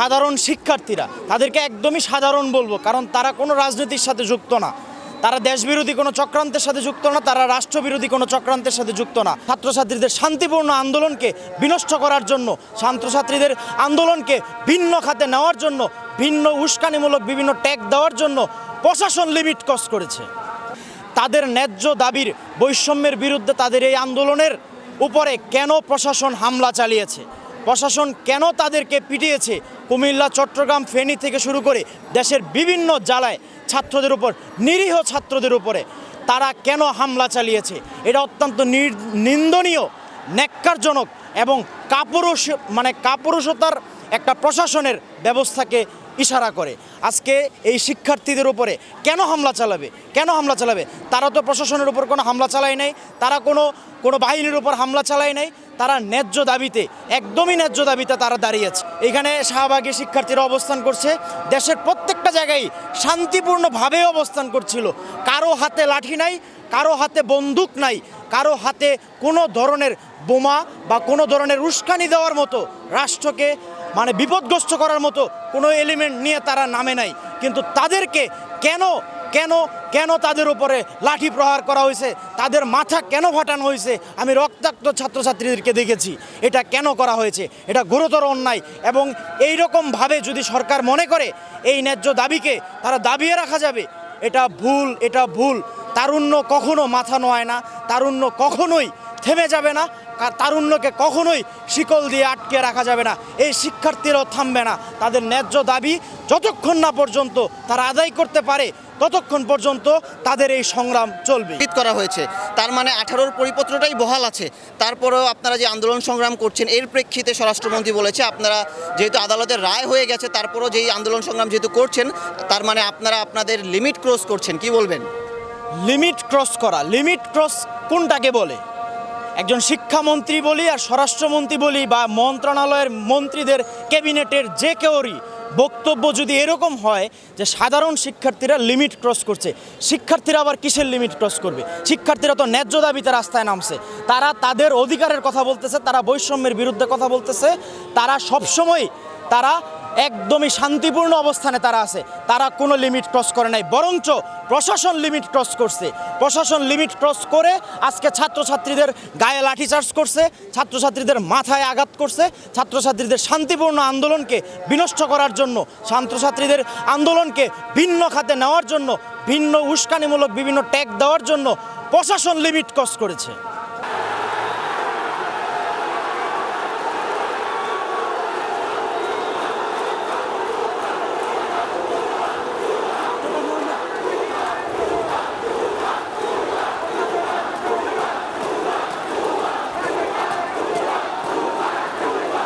সাধারণ শিক্ষার্থীরা, তাদেরকে একদমই সাধারণ বলব, কারণ তারা কোনো রাজনীতির সাথে যুক্ত না। তারা দেশবিরোধী কোনো চক্রান্তের সাথে যুক্ত না, তারা রাষ্ট্রবিরোধী কোনো চক্রান্তের সাথে যুক্ত না। ছাত্রছাত্রীদের শান্তিপূর্ণ আন্দোলনকে বিনষ্ট করার জন্য, ছাত্রছাত্রীদের আন্দোলনকে ভিন্ন খাতে নেওয়ার জন্য, ভিন্ন উস্কানিমূলক বিভিন্ন ট্যাগ দেওয়ার জন্য প্রশাসন লিমিট কস করেছে। তাদের ন্যায্য দাবির বৈষম্যের বিরুদ্ধে তাদের এই আন্দোলনের উপরে কেন প্রশাসন হামলা চালিয়েছে? প্রশাসন কেন তাদেরকে পিটিয়েছে? কুমিল্লা, চট্টগ্রাম, ফেনী থেকে শুরু করে দেশের বিভিন্ন জেলায় ছাত্রদের উপর, নিরীহ ছাত্রদের উপরে তারা কেন হামলা চালিয়েছে? এটা অত্যন্ত নিন্দনীয়, ন্যাক্কারজনক এবং কাপুরুষ মানে কাপুরুষতার একটা প্রশাসনের ব্যবস্থাকে ইশারা করে। আজকে এই শিক্ষার্থীদের উপরে কেন হামলা চালাবে? কেন হামলা চালাবে? তারা তো প্রশাসনের উপর কোনো হামলা চালায় নাই, তারা কোনো কোনো বাহিনীর উপর হামলা চালায় নাই তারা ন্যায্য দাবিতে, একদমই ন্যায্য দাবিতে তারা দাঁড়িয়েছে। এখানে শাহবাগী শিক্ষার্থীরা অবস্থান করছে। দেশের প্রত্যেকটা জায়গায় শান্তিপূর্ণভাবে অবস্থান করছিল। কারও হাতে লাঠি নাই, কারও হাতে বন্দুক নাই, কারও হাতে কোনো ধরনের বোমা বা কোনো ধরনের উস্কানি দেওয়ার মতো, রাষ্ট্রকে মানে বিপদগ্রস্ত করার মতো কোনো এলিমেন্ট নিয়ে তারা নামে নাই। কিন্তু তাদেরকে কেন কেন কেন তাদের উপরে লাঠি প্রহার করা হয়েছে? তাদের মাথা কেন ফাটানো হয়েছে? আমি রক্তাক্ত ছাত্রছাত্রীদেরকে দেখেছি। এটা কেন করা হয়েছে? এটা গুরুতর অন্যায়। এবং এই রকমভাবে যদি সরকার মনে করে, এই ন্যায্য দাবিকে তারা দাবিয়ে রাখা যাবে, এটা ভুল এটা ভুল। তারুণ্য কখনো মাথা নোয়ায় না, তারুণ্য কখনোই থেমে যাবে না। তারুণ্যকে কখনোই শিকল দিয়ে আটকে রাখা যাবে না। এই শিক্ষার্থীরাও থামবে না। তাদের ন্যায্য দাবি যতক্ষণ না পর্যন্ত তারা আদায় করতে পারে ততক্ষণ পর্যন্ত তাদের এই সংগ্রাম চলবে। করা হয়েছে। তার মানে আঠারোর পরিপত্রটাই বহাল আছে। তারপরেও আপনারা যে আন্দোলন সংগ্রাম করছেন এর প্রেক্ষিতে স্বরাষ্ট্রমন্ত্রী বলেছে আপনারা যেহেতু আদালতের রায় হয়ে গেছে তারপরও যেই আন্দোলন সংগ্রাম যেহেতু করছেন তার মানে আপনারা আপনাদের লিমিট ক্রস করছেন। কি বলবেন? লিমিট ক্রস করা। লিমিট ক্রস কোনটাকে বলে? একজন শিক্ষামন্ত্রী বলি আর স্বরাষ্ট্রমন্ত্রী বলি বা মন্ত্রণালয়ের মন্ত্রীদের ক্যাবিনেটের যে কেউরই বক্তব্য যদি এরকম হয় যে সাধারণ শিক্ষার্থীরা লিমিট ক্রস করছে, শিক্ষার্থীরা আবার কিসের লিমিট ক্রস করবে? শিক্ষার্থীরা তো ন্যায্য দাবিতে রাস্তায় নামছে। তারা তাদের অধিকারের কথা বলতেছে, তারা বৈষম্যের বিরুদ্ধে কথা বলতেছে, তারা সবসময় তারা একদমই শান্তিপূর্ণ অবস্থানে তারা আছে। তারা কোনো লিমিট ক্রস করে নাই, বরঞ্চ প্রশাসন লিমিট ক্রস করছে। প্রশাসন লিমিট ক্রস করে আজকে ছাত্রছাত্রীদের গায়ে লাঠিচার্জ করছে, ছাত্রছাত্রীদের মাথায় আঘাত করছে, ছাত্রছাত্রীদের শান্তিপূর্ণ আন্দোলনকে বিনষ্ট করার জন্য, ছাত্রছাত্রীদের আন্দোলনকে ভিন্ন খাতে নেওয়ার জন্য, ভিন্ন উস্কানিমূলক বিভিন্ন ট্যাগ দেওয়ার জন্য প্রশাসন লিমিট ক্রস করেছে।